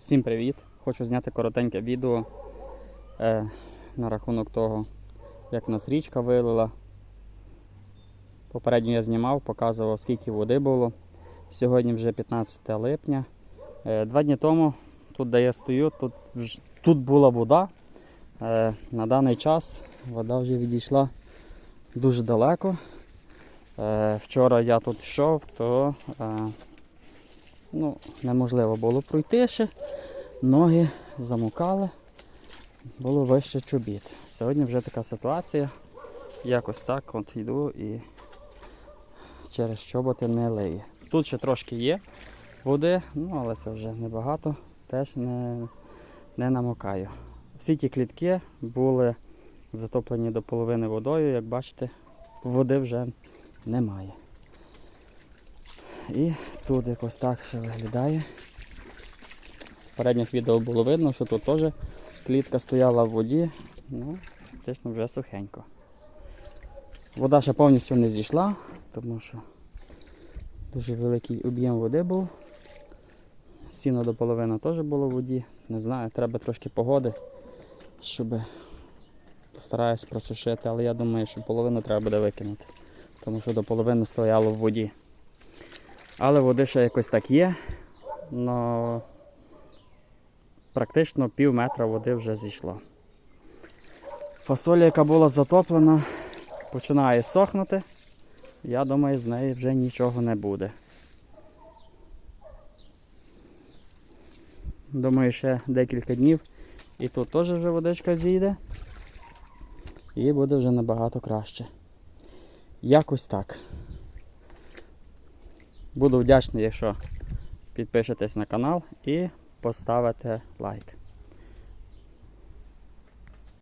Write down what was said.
Всім привіт! Хочу зняти коротеньке відео е, на рахунок того, як у нас річка вилила. Попередньо я знімав, показував, скільки води було. Сьогодні вже 15 липня. Е, два дні тому, тут де я стою, тут, тут була вода. Е, на даний час вода вже відійшла дуже далеко. Е, вчора я тут йшов, то е, ну, неможливо було пройти ще. Ноги замукали, було вище чобіт. Сьогодні вже така ситуація. Якось так от йду і через чоботи не лиє. Тут ще трошки є води, ну але це вже небагато, теж не, не намокаю. Всі ті клітки були затоплені до половини водою, як бачите, води вже немає. І тут якось так ще виглядає. В передніх відео було видно, що тут теж клітка стояла в воді, ну, фактично вже сухенько. Вода ще повністю не зійшла, тому що дуже великий об'єм води був. Сіно до половини теж було в воді. Не знаю, треба трошки погоди, щоб постараюсь просушити, але я думаю, що половину треба буде викинути, тому що до половини стояло в воді. Але води ще якось так є, але практично пів метра води вже зійшло. Фасоля, яка була затоплена, починає сохнути. Я думаю, з неї вже нічого не буде. Думаю, ще декілька днів і тут теж вже водичка зійде. І буде вже набагато краще. Якось так. Буду вдячний, якщо підпишетесь на канал і поставите лайк.